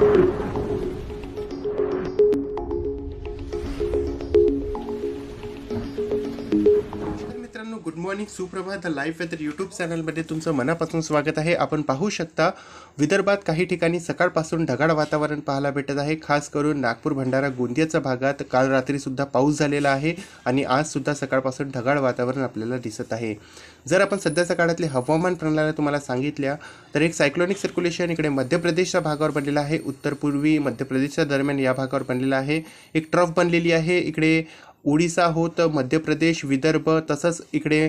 तर मित्रांनो good morning सुप्रभात. लाईव्ह वेदर यूट्यूब चॅनलमध्ये तुमचं मनापासून स्वागत आहे. आपण पाहू शकता विदर्भात काही ठिकाणी सकाळपासून ढगाळ वातावरण पाहायला भेटत आहे. खास करून नागपूर भंडारा गोंदियाच्या भागात काल रात्रीसुद्धा पाऊस झालेला आहे आणि आजसुद्धा सकाळपासून ढगाळ वातावरण आपल्याला दिसत आहे. जर आपण सध्याच्या काळातली हवामान प्रणाल्या तुम्हाला सांगितल्या तर एक सायक्लोनिक सर्क्युलेशन इकडे मध्य प्रदेशच्या भागावर बनलेलं आहे. उत्तर पूर्वी मध्य प्रदेशच्या दरम्यान या भागावर बनलेला आहे. एक ट्रफ बनलेली आहे. इकडे ओडिसा होत मध्य प्रदेश विदर्भ तसंच इकडे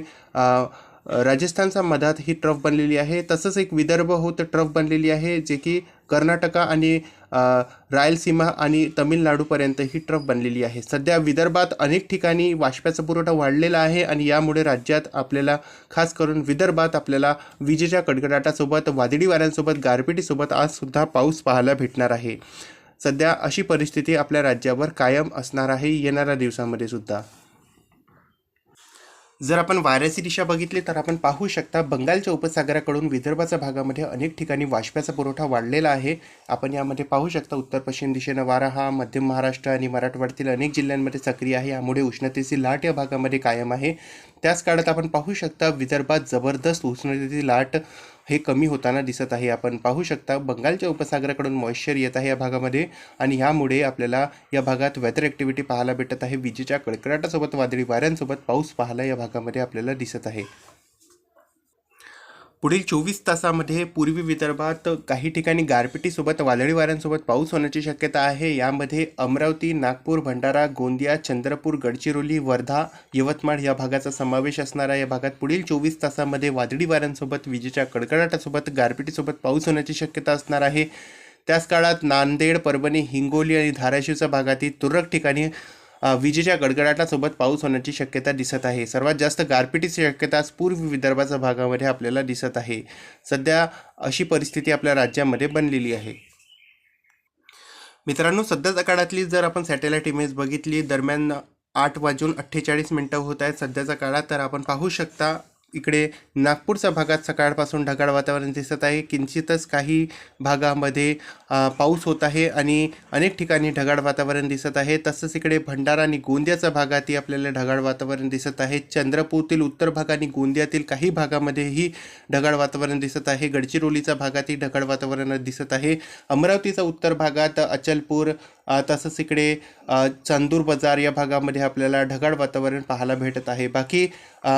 राजस्थानचा राजस्थानच्या मधात ही ट्रफ बनलेली आहे. तसंच एक विदर्भ होत ट्रफ बनलेली आहे जे की कर्नाटका आणि रायलसीमा आणि तमिळनाडूपर्यंत ही ट्रफ बनलेली आहे. सध्या विदर्भात अनेक ठिकाणी वाष्प्याचा पुरवठा वाढलेला आहे आणि यामुळे राज्यात आपल्याला खास करून विदर्भात आपल्याला विजेच्या कडकडाटासोबत वादळी वाऱ्यांसोबत गारपिटीसोबत आजसुद्धा पाऊस पाहायला भेटणार आहे. सध्या अशी परिस्थिती आपल्या राज्यावर कायम असणार आहे येणाऱ्या दिवसामध्ये सुद्धा. जर आपण वाऱ्याची दिशा बघितली तर आपण पाहू शकता बंगालच्या उपसागराकडून विदर्भाच्या भागामध्ये अनेक ठिकाणी वाष्प्याचा पुरवठा वाढलेला आहे. आपण यामध्ये पाहू शकता उत्तर पश्चिम दिशेनं वारा हा मध्य महाराष्ट्र आणि मराठवाड्यातील अनेक जिल्ह्यांमध्ये सक्रिय आहे. यामुळे उष्णतेची लाट या भागामध्ये कायम आहे. त्याच काळात आपण पाहू शकता विदर्भात जबरदस्त उष्णतेची लाट हे कमी होताना दिसत आहे. आपण पाहू शकता बंगालच्या उपसागराकडून मॉइश्चर येत आहे या भागामध्ये आणि ह्यामुळे आपल्याला या भागात वेदर ॲक्टिव्हिटी पाहायला भेटत आहे. विजेच्या कडकडाटासोबत वादळी वाऱ्यांसोबत पाऊस पाहायला या भागामध्ये आपल्याला दिसत आहे. पुढील चोवीस तासामध्ये पूर्वी विदर्भात काही ठिकाणी गारपिटीसोबत वादळी वाऱ्यांसोबत पाऊस होण्याची शक्यता आहे. यामध्ये अमरावती नागपूर भंडारा गोंदिया चंद्रपूर गडचिरोली वर्धा यवतमाळ या भागाचा समावेश असणारा या भागात पुढील चोवीस तासामध्ये वादळी वाऱ्यांसोबत विजेच्या कडकडाटासोबत गारपिटीसोबत पाऊस होण्याची शक्यता असणार आहे. त्याच काळात नांदेड परभणी हिंगोली आणि धाराशिवच्या भागातील तुरळक ठिकाणी विजेच्या गडगडाटासोबत पाऊस होण्याची शक्यता दिसत आहे. सर्वात जास्त गारपिटीची शक्यता आज पूर्व विदर्भाच्या भागामध्ये आपल्याला दिसत आहे. सध्या अशी परिस्थिती आपल्या राज्यामध्ये बनलेली आहे. मित्रांनो सध्याच्या काळातली जर आपण सॅटेलाईट इमेज बघितली दरम्यान आठ वाजून अठ्ठेचाळीस मिनटं होत आहेत सध्याच्या काळात तर आपण पाहू शकता इकडे नागपूरच्या भागात सकाळपासून ढगाळ वातावरण दिसत आहे. किंचितच काही भागामध्ये पाऊस होत आहे आणि अनेक ठिकाणी ढगाळ वातावरण दिसत आहे. तसंच इकडे भंडारा आणि गोंदियाच्या भागातही आपल्याला ढगाळ वातावरण दिसत आहे. चंद्रपूरतील उत्तर भाग आणि गोंदियातील काही भागामध्येही ढगाळ वातावरण दिसत आहे. गडचिरोलीच्या भागातही ढगाळ वातावरण दिसत आहे. अमरावतीचा उत्तर भागात अचलपूर तसंच इकडे चांदूर बाजार या भागामध्ये आपल्याला ढगाळ वातावरण पाहायला भेटत आहे. बाकी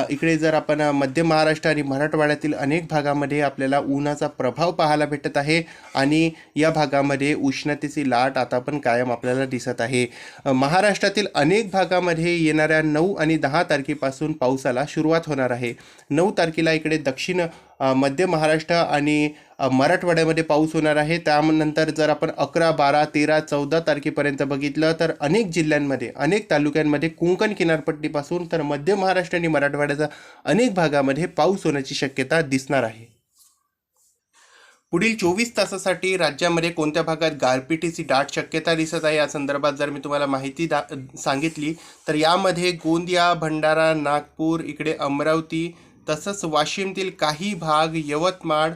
इकडे जर आपण मध्य महाराष्ट्र आणि मराठवाड्यातील अनेक भागामध्ये आपल्याला उन्हाचा प्रभाव पाहायला भेटत आहे आणि या भागामध्ये उष्णतेची लाट आता पण कायम आपल्याला दिसत आहे. महाराष्ट्रातील अनेक भागामध्ये येणाऱ्या नऊ आणि दहा तारखेपासून पावसाला सुरुवात होणार आहे. नऊ तारखेला इकडे दक्षिण मध्य महाराष्ट्र आणि मराठवाड्यामध्ये पाऊस होणार आहे. त्यानंतर जर आपण अकरा बारा तेरा चौदा तारखेपर्यंत बघितलं तर अनेक जिल्ह्यांमध्ये अनेक तालुक्यांमध्ये कोकण किनारपट्टीपासून तर मध्य महाराष्ट्र आणि मराठवाड्याच्या अनेक भागामध्ये पाऊस होण्याची शक्यता दिसणार आहे. पुढील चोवीस तासासाठी राज्यामध्ये कोणत्या भागात गारपिटीची दाट शक्यता दिसत आहे? या संदर्भात जर मी तुम्हाला माहिती दा सांगितली तर यामध्ये गोंदिया भंडारा नागपूर इकडे अमरावती तसंच वाशिमतील काही भाग यवतमाळ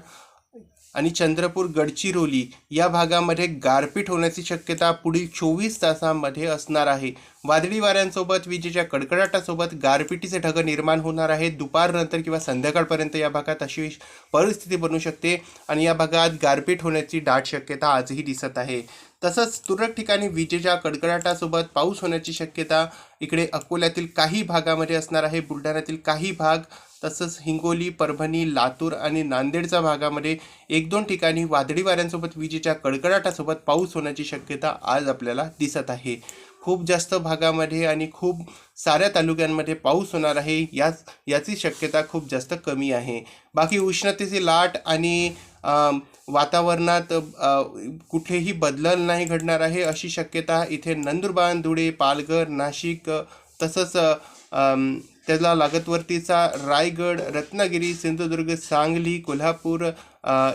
आणि चंद्रपूर गडचिरोली या भागामध्ये गारपीट होण्याची शक्यता पुढील चोवीस तासांमध्ये असणार आहे. वादळी वाऱ्यांसोबत विजेच्या कडकडाटासोबत गारपिटीचे ढग निर्माण होणार आहे दुपारनंतर किंवा संध्याकाळपर्यंत या भागात अशी परिस्थिती बनू शकते आणि या भागात गारपीट होण्याची दाट शक्यता आजही दिसत आहे. तसंच तुरळक ठिकाणी विजेच्या कडकडाटासोबत पाऊस होण्याची शक्यता इकडे अकोल्यातील काही भागामध्ये असणार आहे. बुलढाण्यातील काही भाग तसंच हिंगोली परभणी लातूर आणि नांदेडच्या भागामध्ये एक दोन ठिकाणी वादळी वाऱ्यांसोबत विजेच्या कडकडाटासोबत पाऊस होण्याची शक्यता आज आपल्याला दिसत आहे. खूप जास्त भागामध्ये आणि खूप साऱ्या तालुक्यांमध्ये पाऊस होणार आहे याच याची शक्यता खूप जास्त कमी आहे. बाकी उष्णतेची लाट आणि वातावरणात कुठेही बदल नाही घडणार आहे अशी शक्यता इथे नंदुरबार धुळे पालघर नाशिक तसंच त्याला लागतवरतीचा रायगड रत्नागिरी सिंधुदुर्ग सांगली कोल्हापूर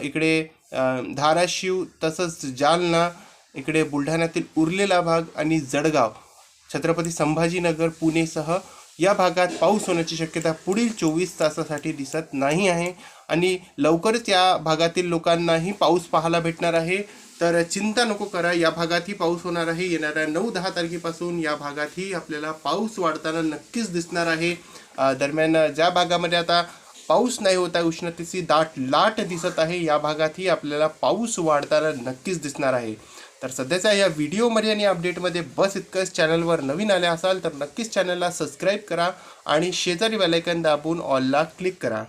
इकडे धाराशिव तसंच जालना इकडे बुलढाण्यातील उरलेला भाग आणि जळगाव. छत्रपती संभाजीनगर पुणेसह या भागात पाऊस होण्याची शक्यता पुढील चोवीस तासासाठी दिसत नाही आहे आणि लवकरच या भागातील लोकांनाही पाऊस पाहायला भेटणार आहे. तर चिंता नको करा या भागातही पाऊस होणार आहे. येणाऱ्या नऊ दहा तारखेपासून या भागातही आपल्याला पाऊस वाढताना नक्कीच दिसणार आहे. दरम्यान ज्या भागामध्ये आता पाऊस नाही होत आहे उष्णतेची दाट लाट दिसत आहे या भागातही आपल्याला पाऊस वाढताना नक्कीच दिसणार आहे. तर सध्याच्या या व्हिडिओमध्ये आणि अपडेटमध्ये बस इतकंच. चॅनलवर नवीन आले असाल तर नक्कीच चॅनलला सबस्क्राईब करा आणि शेजारी बेलायकन दाबून ऑलला क्लिक करा.